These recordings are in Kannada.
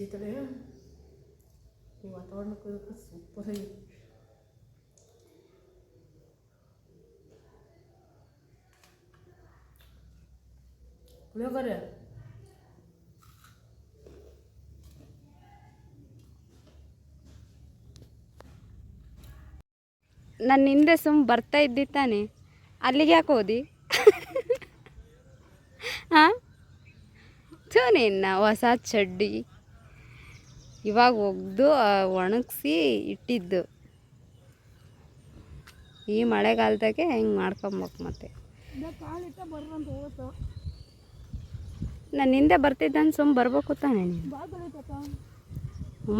ಐತದೆ ಈ ವಾತಾವರಣಕ್ಕೆ ಸೂಪರ್ ಆಗಿ ಪುಳಿಯೋಗರೆ ನನ್ನ ಹಿಂದೆ ಸುಮ್ ಬರ್ತಾ ಇದ್ದಿ ತಾನೆ. ಅಲ್ಲಿಗೆ ಯಾಕೆ ಓದಿ ಹಾಂ? ಥೂ ನಿನ್ನ ಹೊಸ ಚಡ್ಡಿ. ಇವಾಗ ಒಗ್ದು ಒಣಗಿಸಿ ಇಟ್ಟಿದ್ದು. ಈ ಮಳೆಗಾಲದಾಗೆ ಹೆಂಗೆ ಮಾಡ್ಕೊಬೇಕು ಮತ್ತೆ? ನಾನು ಹಿಂದೆ ಬರ್ತಿದ್ದಾನೆ ಸುಮ್ಮ ಬರ್ಬೇಕು ತಾನೆ ನೀನು.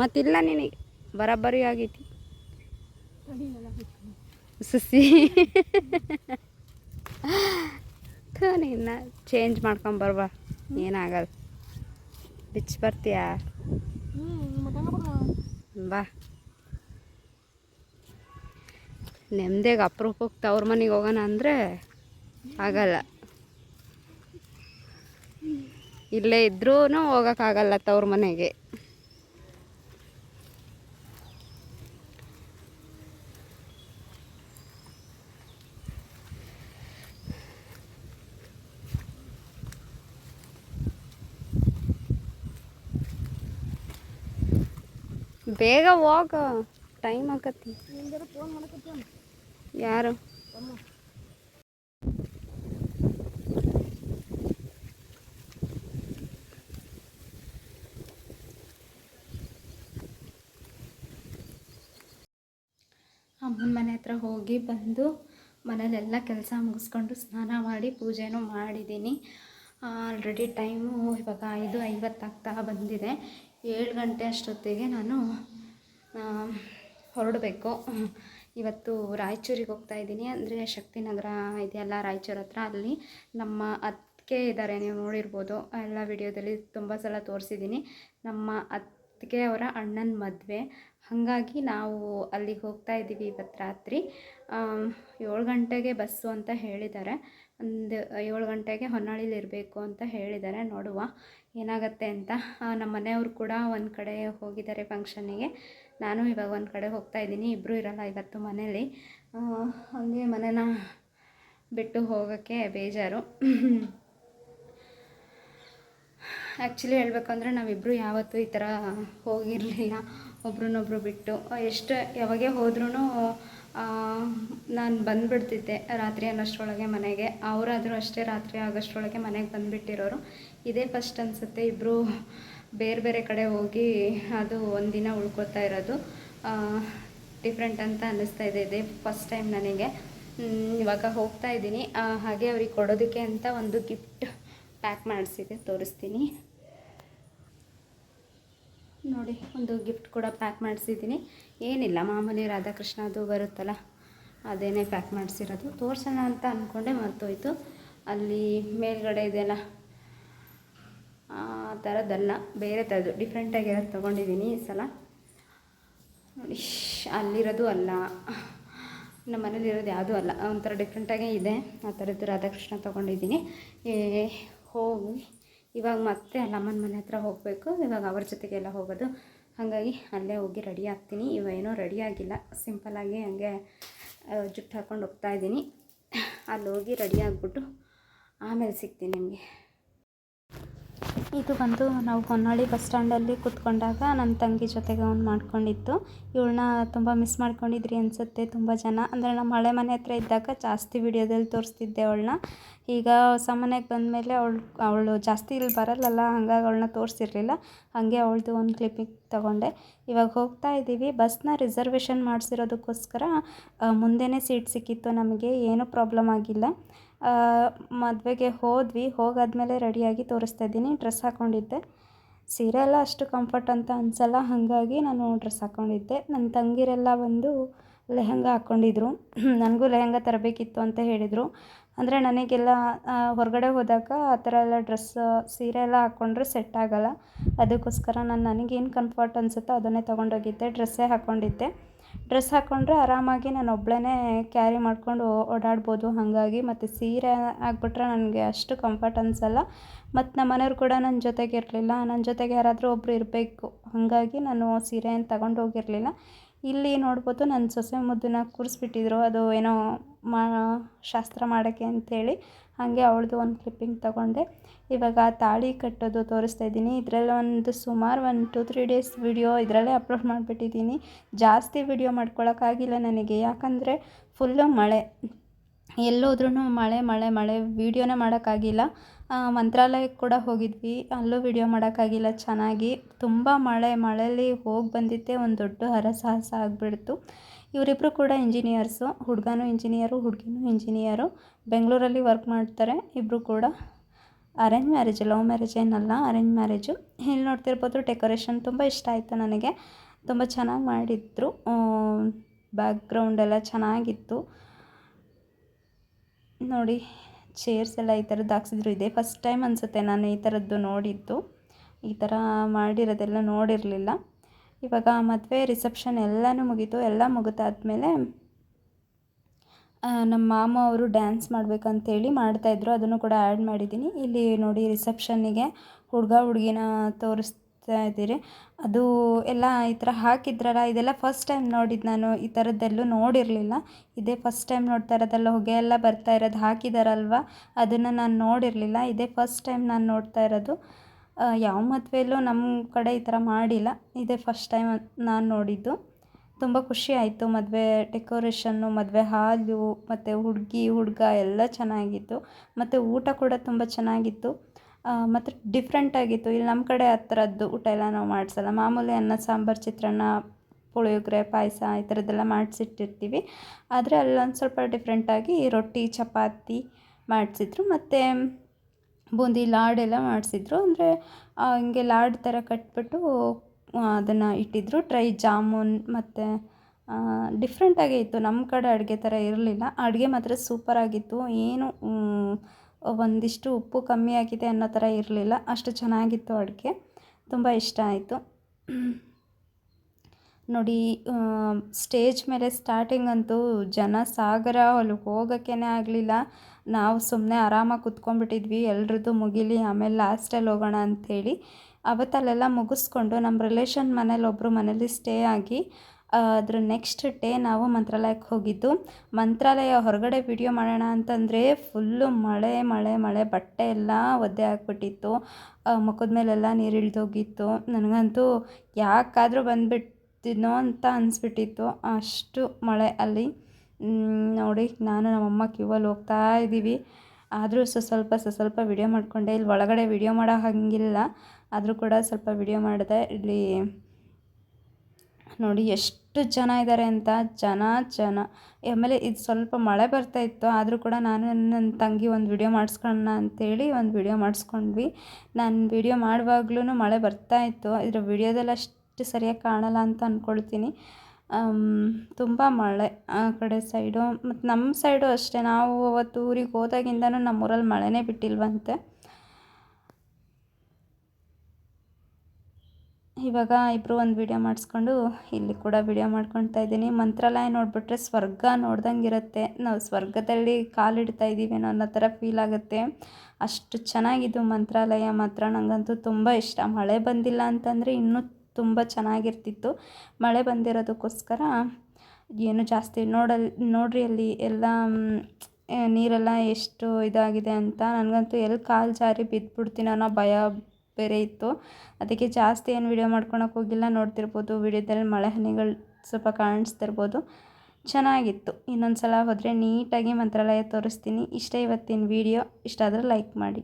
ಮತ್ತಿಲ್ಲ ನಿನಗೆ ಬರಾಬರಿ ಆಗೈತಿ. ಸುಸಿ ನಿನ್ನ ಚೇಂಜ್ ಮಾಡ್ಕೊಂಬರ್ಬಾ ಏನಾಗಲ್ಲ. ಬಿಚ್ಚಿ ಬರ್ತೀಯಾ? ಬಾ. ನೆಮ್ಮದಿಗೆ ಅಪ್ರೂಪಕ್ಕೆ ತವ್ರ ಮನೆಗೆ ಹೋಗೋಣ ಅಂದರೆ ಆಗಲ್ಲ. ಇಲ್ಲೇ ಇದ್ರೂ ಹೋಗೋಕ್ಕಾಗಲ್ಲ ತವ್ರ ಮನೆಗೆ. ಬೇಗ ಹೋಗ. ಟೈಮ್ ಆಕತಿ ನಿಂಗೆ ಫೋನ್ ಮಾಡಕತ್ತೇನು ಯಾರು? ಅಮ್ಮನ ಮನೆ ಹತ್ರ ಹೋಗಿ ಬಂದು ಮನೇಲೆಲ್ಲ ಕೆಲಸ ಮುಗಿಸ್ಕೊಂಡು ಸ್ನಾನ ಮಾಡಿ ಪೂಜೆನೂ ಮಾಡಿದ್ದೀನಿ. ಆಲ್ರೆಡಿ ಟೈಮು ಇವಾಗ ಐದು ಐವತ್ತಾಗ್ತಾ ಬಂದಿದೆ. ಏಳು ಗಂಟೆ ಅಷ್ಟೊತ್ತಿಗೆ ನಾನು ಹೊರಡಬೇಕು. ಇವತ್ತು ರಾಯಚೂರಿಗೆ ಹೋಗ್ತಾ ಇದ್ದೀನಿ. ಅಂದರೆ ಶಕ್ತಿನಗರ ಇದೆಯಲ್ಲ, ರಾಯಚೂರು ಹತ್ರ. ಅಲ್ಲಿ ನಮ್ಮ ಅತ್ತಿಗೆ ಇದ್ದಾರೆ. ನೀವು ನೋಡಿರ್ಬೋದು. ಎಲ್ಲ ವಿಡಿಯೋದಲ್ಲಿ ತುಂಬ ಸಲ ತೋರಿಸಿದ್ದೀನಿ. ನಮ್ಮ ಅತ್ತಿಗೆ ಅವರ ಅಣ್ಣನ ಮದುವೆ. ಹಾಗಾಗಿ ನಾವು ಅಲ್ಲಿಗೆ ಹೋಗ್ತಾ ಇದ್ದೀವಿ ಇವತ್ತು ರಾತ್ರಿ. ಏಳು ಗಂಟೆಗೆ ಬಸ್ಸು ಅಂತ ಹೇಳಿದ್ದಾರೆ. ಒಂದು ಏಳು ಗಂಟೆಗೆ ಹೊನ್ನಾಳಿಲಿ ಇರಬೇಕು ಅಂತ ಹೇಳಿದ್ದಾರೆ. ನೋಡುವ. ಏನಾಗತ್ತೆ ಅಂತ ನಮ್ಮ ಮನೆಯವರು ಕೂಡ ಒಂದು ಕಡೆ ಹೋಗಿದ್ದಾರೆ ಫಂಕ್ಷನ್ನಿಗೆ. ನಾನು ಇವಾಗ ಒಂದು ಕಡೆ ಹೋಗ್ತಾ ಇದ್ದೀನಿ ಇಬ್ಬರೂ ಇರಲ್ಲ ಇವತ್ತು ಮನೇಲಿ. ಹಾಗೆ ಮನೇನ ಬಿಟ್ಟು ಹೋಗೋಕ್ಕೆ ಬೇಜಾರು. ಆ್ಯಕ್ಚುಲಿ ಹೇಳ್ಬೇಕಂದ್ರೆ ನಾವಿಬ್ಬರು ಯಾವತ್ತೂ ಈ ಥರ ಹೋಗಿರಲಿಲ್ಲ, ಒಬ್ರನ್ನೊಬ್ರು ಬಿಟ್ಟು. ಎಷ್ಟು, ಯಾವಾಗೇ ಹೋದ್ರೂ ನಾನು ಬಂದುಬಿಡ್ತಿದ್ದೆ ರಾತ್ರಿ ಅನ್ನೋಷ್ಟರೊಳಗೆ ಮನೆಗೆ. ಅವರಾದರೂ ಅಷ್ಟೇ ರಾತ್ರಿ ಆಗೋಷ್ಟರೊಳಗೆ ಮನೆಗೆ ಬಂದುಬಿಟ್ಟಿರೋರು. ಇದೇ ಫಸ್ಟ್ ಅನಿಸುತ್ತೆ ಇಬ್ಬರು ಬೇರೆ ಬೇರೆ ಕಡೆ ಹೋಗಿ ಅದು ಒಂದಿನ ಉಳ್ಕೊತಾ ಇರೋದು. ಡಿಫ್ರೆಂಟ್ ಅಂತ ಅನ್ನಿಸ್ತಾ ಇದೆ ಇದೇ ಫಸ್ಟ್ ಟೈಮ್ ನನಗೆ. ಇವಾಗ ಹೋಗ್ತಾ ಇದ್ದೀನಿ. ಹಾಗೆ ಅವ್ರಿಗೆ ಕೊಡೋದಕ್ಕೆ ಅಂತ ಒಂದು ಗಿಫ್ಟ್ ಪ್ಯಾಕ್ ಮಾಡಿಸಿದೆ, ತೋರಿಸ್ತೀನಿ. ನೋಡಿ, ಒಂದು ಗಿಫ್ಟ್ ಕೂಡ ಪ್ಯಾಕ್ ಮಾಡಿಸಿದ್ದೀನಿ. ಏನಿಲ್ಲ, ಮಾಮೂಲಿ ರಾಧಾಕೃಷ್ಣ ಅದು ಬರುತ್ತಲ್ಲ, ಅದೇನೇ ಪ್ಯಾಕ್ ಮಾಡಿಸಿರೋದು. ತೋರಿಸೋಣ ಅಂತ ಅಂದ್ಕೊಂಡೆ ಮರ್ತೋಯ್ತು. ಅಲ್ಲಿ ಮೇಲ್ಗಡೆ ಇದೆಯಲ್ಲ, ಆ ಥರದ್ದಲ್ಲ ಬೇರೆ ಥರದ್ದು ಡಿಫ್ರೆಂಟಾಗಿರೋದು ತೊಗೊಂಡಿದ್ದೀನಿ ಈ ಸಲ. ನೋಡಿ, ಅಲ್ಲಿರೋದು ಅಲ್ಲ. ನಮ್ಮ ಮನೇಲಿರೋದು ಯಾವುದೂ ಅಲ್ಲ, ಒಂಥರ ಡಿಫ್ರೆಂಟಾಗೇ ಇದೆ. ಆ ಥರದ್ದು ರಾಧಾಕೃಷ್ಣ ತೊಗೊಂಡಿದ್ದೀನಿ. ಹೋಗಿ. ಇವಾಗ ಮತ್ತೆ ಅಲ್ಲಮ್ಮನ ಮನೆ ಹತ್ರ ಹೋಗಬೇಕು. ಇವಾಗ ಅವ್ರ ಜೊತೆಗೆಲ್ಲ ಹೋಗೋದು. ಹಾಗಾಗಿ ಅಲ್ಲೇ ಹೋಗಿ ರೆಡಿ ಆಗ್ತೀನಿ. ಇವ ಏನೋ ರೆಡಿ ಆಗಿಲ್ಲ. ಸಿಂಪಲ್ಲಾಗಿ ಹಂಗೆ ಜುಟ್ಟು ಹಾಕ್ಕೊಂಡು ಹೋಗ್ತಾ ಇದ್ದೀನಿ. ಅಲ್ಲಿ ಹೋಗಿ ರೆಡಿ ಆಗಿಬಿಟ್ಟು ಆಮೇಲೆ ಸಿಗ್ತೀನಿ ನಿಮಗೆ. ಇದು ಬಂದು ನಾವು ಹೊನ್ನಾಳಿ ಬಸ್ ಸ್ಟ್ಯಾಂಡಲ್ಲಿ ಕೂತ್ಕೊಂಡಾಗ ನನ್ನ ತಂಗಿ ಜೊತೆಗೆ ಅವ್ನು ಮಾಡ್ಕೊಂಡಿತ್ತು ಇವಳನ್ನ ತುಂಬ ಮಿಸ್ ಮಾಡ್ಕೊಂಡಿದ್ರಿ ಅನಿಸುತ್ತೆ ತುಂಬ ಜನ. ಅಂದರೆ ನಮ್ಮ ಹಳೆ ಮನೆ ಹತ್ರ ಇದ್ದಾಗ ಜಾಸ್ತಿ ವಿಡಿಯೋದಲ್ಲಿ ತೋರಿಸ್ತಿದ್ದೆ ಅವಳನ್ನ. ಈಗ ಹೊಸ ಮನೆಗೆ ಬಂದಮೇಲೆ ಅವಳು ಅವಳು ಜಾಸ್ತಿ ಇಲ್ಲಿ ಬರಲ್ಲಲ್ಲ, ಹಂಗಾಗಿ ಅವಳನ್ನ ತೋರಿಸಿರಲಿಲ್ಲ. ಹಾಗೆ ಅವಳದು ಒಂದು ಕ್ಲಿಪ್ಪಿಗೆ ತಗೊಂಡೆ. ಇವಾಗ ಹೋಗ್ತಾ ಇದ್ದೀವಿ. ಬಸ್ನ ರಿಸರ್ವೇಷನ್ ಮಾಡಿಸಿರೋದಕ್ಕೋಸ್ಕರ ಮುಂದೆನೇ ಸೀಟ್ ಸಿಕ್ಕಿತ್ತು ನಮಗೆ. ಏನೂ ಪ್ರಾಬ್ಲಮ್ ಆಗಿಲ್ಲ. ಮದುವೆಗೆ ಹೋದ್ವಿ, ಹೋಗಾದಮೇಲೆ ರೆಡಿಯಾಗಿ ತೋರಿಸ್ತಾ ಇದ್ದೀನಿ ಡ್ರೆಸ್ ಹಾಕ್ಕೊಂಡಿದ್ದೆ ಸೀರೆ ಎಲ್ಲ ಅಷ್ಟು ಕಂಫರ್ಟ್ ಅಂತ ಅನಿಸಲ್ಲ, ಹಾಗಾಗಿ ನಾನು ಡ್ರೆಸ್ ಹಾಕ್ಕೊಂಡಿದ್ದೆ ನನ್ನ ತಂಗಿರೆಲ್ಲ ಬಂದು ಲೆಹಂಗ ಹಾಕ್ಕೊಂಡಿದ್ರು ನನಗೂ ಲೆಹಂಗ ತರಬೇಕಿತ್ತು ಅಂತ ಹೇಳಿದರು. ಅಂದರೆ ನನಗೆಲ್ಲ ಹೊರಗಡೆ ಹೋದಾಗ ಆ ಥರ ಎಲ್ಲ ಡ್ರೆಸ್ ಸೀರೆ ಎಲ್ಲ ಹಾಕ್ಕೊಂಡ್ರೆ ಸೆಟ್ ಆಗೋಲ್ಲ. ಅದಕ್ಕೋಸ್ಕರ ನಾನು ನನಗೇನು ಕಂಫರ್ಟ್ ಅನಿಸುತ್ತೋ ಅದನ್ನೇ ತೊಗೊಂಡೋಗಿದ್ದೆ ಡ್ರೆಸ್ಸೇ ಹಾಕ್ಕೊಂಡಿದ್ದೆ ಡ್ರೆಸ್ ಹಾಕ್ಕೊಂಡ್ರೆ ಆರಾಮಾಗಿ ನಾನು ಒಬ್ಬಳೇ ಕ್ಯಾರಿ ಮಾಡಿಕೊಂಡು ಓಡಾಡ್ಬೋದು. ಹಾಗಾಗಿ ಮತ್ತು ಸೀರೆ ಆಗಿಬಿಟ್ರೆ ನನಗೆ ಅಷ್ಟು ಕಂಫರ್ಟ್ ಅನಿಸಲ್ಲ. ಮತ್ತು ನಮ್ಮ ಮನೆಯವ್ರು ಕೂಡ ನನ್ನ ಜೊತೆಗೆ ಇರಲಿಲ್ಲ. ನನ್ನ ಜೊತೆಗೆ ಯಾರಾದರೂ ಒಬ್ಬರು ಇರಬೇಕು. ಹಾಗಾಗಿ ನಾನು ಸೀರೆಯನ್ನು ತಗೊಂಡು ಹೋಗಿರಲಿಲ್ಲ. ಇಲ್ಲಿ ನೋಡ್ಬೋದು ನನ್ನ ಸೊಸೆ ಮುದ್ದನ್ನ ಕೂರಿಸ್ಬಿಟ್ಟಿದ್ರು. ಅದು ಏನೋ ಮಾ, ಶಾಸ್ತ್ರ ಮಾಡೋಕ್ಕೆ ಅಂಥೇಳಿ ಹಾಗೆ ಅವಳದು ಒಂದು ಕ್ಲಿಪ್ಪಿಂಗ್ ತೊಗೊಂಡೆ. ಇವಾಗ ತಾಳಿ ಕಟ್ಟೋದು ತೋರಿಸ್ತಾ ಇದ್ದೀನಿ. ಇದರಲ್ಲಿ ಒಂದು ಸುಮಾರು ಒಂದು ಟು ತ್ರೀ ಡೇಸ್ ವಿಡಿಯೋ ಇದರಲ್ಲೇ ಅಪ್ಲೋಡ್ ಮಾಡಿಬಿಟ್ಟಿದ್ದೀನಿ. ಜಾಸ್ತಿ ವಿಡಿಯೋ ಮಾಡ್ಕೊಳಕ್ಕಾಗಿಲ್ಲ ನನಗೆ. ಯಾಕಂದರೆ ಫುಲ್ಲು ಮಳೆ. ಎಲ್ಲೋದ್ರೂ ಮಳೆ ಮಳೆ ಮಳೆ. ವೀಡಿಯೋನೇ ಮಾಡೋಕ್ಕಾಗಿಲ್ಲ. ಮಂತ್ರಾಲಯಕ್ಕೆ ಕೂಡ ಹೋಗಿದ್ವಿ. ಅಲ್ಲೂ ವಿಡಿಯೋ ಮಾಡೋಕ್ಕಾಗಿಲ್ಲ. ಚೆನ್ನಾಗಿ ತುಂಬ ಮಳೆ, ಮಳೆಯಲ್ಲಿ ಹೋಗಿ ಬಂದಿದ್ದೆ ಒಂದು ದೊಡ್ಡ ಹರಸಾಹಸ ಆಗಿಬಿಡ್ತು. ಇವರಿಬ್ಬರು ಕೂಡ ಇಂಜಿನಿಯರ್ಸು ಹುಡುಗನೂ ಇಂಜಿನಿಯರು ಹುಡುಗಿನೂ ಇಂಜಿನಿಯರು ಬೆಂಗಳೂರಲ್ಲಿ ವರ್ಕ್ ಮಾಡ್ತಾರೆ. ಇಬ್ಬರು ಕೂಡ ಅರೇಂಜ್ ಮ್ಯಾರೇಜ್ ಲವ್ ಮ್ಯಾರೇಜ್ ಏನಲ್ಲ ಅರೇಂಜ್ ಮ್ಯಾರೇಜು ಇಲ್ಲಿ ನೋಡ್ತಿರ್ಬೋದು ಡೆಕೋರೇಷನ್ ತುಂಬ ಇಷ್ಟ ಆಯಿತು ನನಗೆ. ತುಂಬ ಚೆನ್ನಾಗಿ ಮಾಡಿದ್ರು. ಬ್ಯಾಕ್ಗ್ರೌಂಡೆಲ್ಲ ಚೆನ್ನಾಗಿತ್ತು. ನೋಡಿ ಚೇರ್ಸ್ ಎಲ್ಲ ಈ ಥರದ್ದು ಹಾಕ್ಸಿದ್ರು. ಇದೆ ಫಸ್ಟ್ ಟೈಮ್ ಅನಿಸುತ್ತೆ ನಾನು ಈ ಥರದ್ದು ನೋಡಿದ್ದು. ಈ ಥರ ಮಾಡಿರೋದೆಲ್ಲ ನೋಡಿರಲಿಲ್ಲ. ಇವಾಗ ಮದುವೆ ರಿಸೆಪ್ಷನ್ ಎಲ್ಲನೂ ಮುಗೀತು. ಎಲ್ಲ ಮುಗಿದಾದ್ಮೇಲೆ ನಮ್ಮ ಮಾಮ ಅವರು ಡ್ಯಾನ್ಸ್ ಮಾಡಬೇಕಂತೇಳಿ ಮಾಡ್ತಾಯಿದ್ರು ಅದನ್ನು ಕೂಡ ಆ್ಯಡ್ ಮಾಡಿದ್ದೀನಿ. ಇಲ್ಲಿ ನೋಡಿ ರಿಸೆಪ್ಷನ್ನಿಗೆ ಹುಡುಗ, ಹುಡುಗಿನ ತೋರಿಸ್ತಾ ಇದ್ದೀರಿ. ಅದು ಎಲ್ಲ ಈ ಥರ ಹಾಕಿದ್ರಲ್ಲ, ಇದೆಲ್ಲ ಫಸ್ಟ್ ಟೈಮ್ ನೋಡಿದ್ದು ನಾನು, ಈ ಥರದ್ದೆಲ್ಲೂ ನೋಡಿರಲಿಲ್ಲ. ಇದೇ ಫಸ್ಟ್ ಟೈಮ್ ನೋಡ್ತಾ ಇರೋದಲ್ಲ ಹೊಗೆ ಎಲ್ಲ ಬರ್ತಾ ಇರೋದು ಹಾಕಿದಾರಲ್ವ? ಅದನ್ನು ನಾನು ನೋಡಿರಲಿಲ್ಲ. ಇದೇ ಫಸ್ಟ್ ಟೈಮ್ ನಾನು ನೋಡ್ತಾ ಇರೋದು. ಯಾವ ಮದುವೆಯಲ್ಲೂ ನಮ್ಮ ಕಡೆ ಈ ಥರ ಮಾಡಿಲ್ಲ. ಇದೇ ಫಸ್ಟ್ ಟೈಮ್ ನಾನು ನೋಡಿದ್ದು. ತುಂಬ ಖುಷಿ ಆಯಿತು ಮದುವೆ ಡೆಕೋರೇಷನ್ನು, ಮದುವೆ ಹಾಲು, ಮತ್ತು ಹುಡುಗಿ, ಹುಡುಗ ಎಲ್ಲ ಚೆನ್ನಾಗಿತ್ತು. ಮತ್ತು ಊಟ ಕೂಡ ತುಂಬ ಚೆನ್ನಾಗಿತ್ತು. ಮತ್ತು ಡಿಫ್ರೆಂಟಾಗಿತ್ತು ಇಲ್ಲಿ ನಮ್ಮ ಕಡೆ ಆ ಥರದ್ದು ಊಟ ಎಲ್ಲ ನಾವು ಮಾಡಿಸಲ್ಲ. ಮಾಮೂಲಿ ಅನ್ನ, ಸಾಂಬಾರು, ಚಿತ್ರಾನ್ನ, ಪುಳಿಯೋಗರೆ, ಪಾಯಸ ಈ ಥರದ್ದೆಲ್ಲ ಮಾಡಿಸಿಟ್ಟಿರ್ತೀವಿ. ಆದರೆ ಅಲ್ಲೊಂದು ಸ್ವಲ್ಪ ಡಿಫ್ರೆಂಟಾಗಿ ರೊಟ್ಟಿ, ಚಪಾತಿ ಮಾಡಿಸಿದ್ರು. ಮತ್ತು ಬೂಂದಿ ಲಾಡೆಲ್ಲ ಮಾಡಿಸಿದ್ರು. ಅಂದರೆ ಹಿಂಗೆ ಲಾಡ್ ಥರ ಕಟ್ಬಿಟ್ಟು ಅದನ್ನು ಇಟ್ಟಿದ್ದರು ಡ್ರೈ ಜಾಮೂನ್ ಮತ್ತು ಡಿಫ್ರೆಂಟಾಗೇ ಇತ್ತು. ನಮ್ಮ ಕಡೆ ಅಡುಗೆ ಥರ ಇರಲಿಲ್ಲ. ಅಡುಗೆ ಮಾತ್ರ ಸೂಪರಾಗಿತ್ತು ಏನು ಒಂದಿಷ್ಟು ಉಪ್ಪು ಕಮ್ಮಿ ಆಗಿದೆ ಅನ್ನೋ ಥರ ಇರಲಿಲ್ಲ. ಅಷ್ಟು ಚೆನ್ನಾಗಿತ್ತು ಅಡುಗೆ. ತುಂಬ ಇಷ್ಟ ಆಯಿತು. ನೋಡಿ ಸ್ಟೇಜ್ ಮೇಲೆ ಸ್ಟಾರ್ಟಿಂಗ್ ಅಂತೂ ಜನ ಸಾಗರ ಅಲ್ಲಿ ಹೋಗೋಕ್ಕೇ ಆಗಲಿಲ್ಲ. ನಾವು ಸುಮ್ಮನೆ ಆರಾಮಾಗಿ ಕುತ್ಕೊಂಡ್ಬಿಟ್ಟಿದ್ವಿ. ಎಲ್ರದ್ದು ಮುಗಿಲಿ, ಆಮೇಲೆ ಲಾಸ್ಟಲ್ಲಿ ಹೋಗೋಣ ಅಂಥೇಳಿ ಅವತ್ತಲ್ಲೆಲ್ಲ ಮುಗಿಸ್ಕೊಂಡು ನಮ್ಮ ರಿಲೇಷನ್ ಮನೇಲಿ ಒಬ್ಬರು ಮನೇಲಿ ಸ್ಟೇ ಆಗಿ ಅದ್ರ ನೆಕ್ಸ್ಟ್ ಡೇ ನಾವು ಮಂತ್ರಾಲಯಕ್ಕೆ ಹೋಗಿದ್ದು. ಮಂತ್ರಾಲಯ ಹೊರಗಡೆ ವಿಡಿಯೋ ಮಾಡೋಣ ಅಂತಂದರೆ ಫುಲ್ಲು ಮಳೆ ಮಳೆ ಮಳೆ, ಬಟ್ಟೆ ಎಲ್ಲ ಒದ್ದೆ ಆಗಿಬಿಟ್ಟಿತ್ತು. ಮುಖದ ಮೇಲೆಲ್ಲ ನೀರು ಇಳಿದೋಗಿತ್ತು. ನನಗಂತೂ ಯಾಕಾದರೂ ಬಂದುಬಿಟ್ಟಿದ್ನೋ ಅಂತ ಅನಿಸ್ಬಿಟ್ಟಿತ್ತು. ಅಷ್ಟು ಮಳೆ ಅಲ್ಲಿ. ನೋಡಿ, ನಾನು ನಮ್ಮಮ್ಮ ಕ್ಯೂವಲ್ಲಿ ಹೋಗ್ತಾ ಇದ್ದೀವಿ. ಆದರೂ ಸ, ಸ್ವಲ್ಪ ಸ, ಸ್ವಲ್ಪ ವಿಡಿಯೋ ಮಾಡಿಕೊಂಡೆ. ಇಲ್ಲಿ ಒಳಗಡೆ ವಿಡಿಯೋ ಮಾಡೋ ಹಾಗಿಲ್ಲ. ಆದರೂ ಕೂಡ ಸ್ವಲ್ಪ ವಿಡಿಯೋ ಮಾಡಿದೆ. ಇಲ್ಲಿ ನೋಡಿ, ಎಷ್ಟು ಜನ ಇದ್ದಾರೆ ಅಂತ ಜನ ಜನ. ಆಮೇಲೆ ಇದು ಸ್ವಲ್ಪ ಮಳೆ ಬರ್ತಾ ಇತ್ತು, ಆದರೂ ಕೂಡ ನಾನು ನನ್ನ ತಂಗಿ ಒಂದು ವಿಡಿಯೋ ಮಾಡಿಸ್ಕೊಳ್ಳೋಣ ಅಂತೇಳಿ ಒಂದು ವಿಡಿಯೋ ಮಾಡಿಸ್ಕೊಂಡ್ವಿ. ನಾನು ವಿಡಿಯೋ ಮಾಡುವಾಗ್ಲೂ ಮಳೆ ಬರ್ತಾ ಇತ್ತು. ಇದರ ವಿಡಿಯೋದಲ್ಲಿ ಅಷ್ಟು ಸರಿಯಾಗಿ ಕಾಣಲ್ಲ ಅಂತ ಅಂದ್ಕೊಳ್ತೀನಿ ತುಂಬ ಮಳೆ ಆ ಕಡೆ ಸೈಡು ಮತ್ತು ನಮ್ಮ ಸೈಡು ಅಷ್ಟೇ. ನಾವು ಅವತ್ತು ಊರಿಗೆ ಹೋದಾಗಿಂದನೂ ನಮ್ಮೂರಲ್ಲಿ ಮಳೆನೇ ಬಿಟ್ಟಿಲ್ವಂತೆ. ಇವಾಗ ಇಬ್ಬರು ಒಂದು ವಿಡಿಯೋ ಮಾಡಿಸ್ಕೊಂಡು ಇಲ್ಲಿ ಕೂಡ ವಿಡಿಯೋ ಮಾಡ್ಕೊಳ್ತಾ ಇದ್ದೀನಿ. ಮಂತ್ರಾಲಯ ನೋಡಿಬಿಟ್ರೆ ಸ್ವರ್ಗ ನೋಡ್ದಂಗೆ ಇರುತ್ತೆ ನಾವು ಸ್ವರ್ಗದಲ್ಲಿ ಕಾಲಿಡ್ತಾ ಇದ್ದೀವಿ ಅನ್ನೋ ಥರ ಫೀಲ್ ಆಗುತ್ತೆ. ಅಷ್ಟು ಚೆನ್ನಾಗಿದ್ದು ಮಂತ್ರಾಲಯ ಮಾತ್ರ. ನನಗಂತೂ ತುಂಬ ಇಷ್ಟ. ಮಳೆ ಬಂದಿಲ್ಲ ಅಂತಂದರೆ ಇನ್ನೂ ತುಂಬ ಚೆನ್ನಾಗಿರ್ತಿತ್ತು. ಮಳೆ ಬಂದಿರೋದಕ್ಕೋಸ್ಕರ ಏನು ಜಾಸ್ತಿ ನೋಡಲ್, ನೋಡ್ರಿ ಅಲ್ಲಿ ಎಲ್ಲ ನೀರೆಲ್ಲ ಎಷ್ಟು ಇದಾಗಿದೆ ಅಂತ. ನನಗಂತೂ ಎಲ್ಲಿ ಕಾಲು ಜಾರಿ ಬಿದ್ದುಬಿಡ್ತೀನೋ ಅನ್ನೋ ಭಯ ಬೇರೆ ಇತ್ತು. ಅದಕ್ಕೆ ಜಾಸ್ತಿ ಏನು ವೀಡಿಯೋ ಮಾಡ್ಕೊಳಕ್ಕೆ ಹೋಗಿಲ್ಲ. ನೋಡ್ತಿರ್ಬೋದು ವಿಡಿಯೋದಲ್ಲಿ ಮಳೆ ಹನಿಗಳು ಸ್ವಲ್ಪ ಕಾಣಿಸ್ತಿರ್ಬೋದು. ಚೆನ್ನಾಗಿತ್ತು. ಇನ್ನೊಂದು ಸಲ ಹೋದರೆ ನೀಟಾಗಿ ಮಂತ್ರಾಲಯ ತೋರಿಸ್ತೀನಿ. ಇಷ್ಟ ಇವತ್ತಿನ ವಿಡಿಯೋ ಇಷ್ಟ ಆದರೆ ಲೈಕ್ ಮಾಡಿ.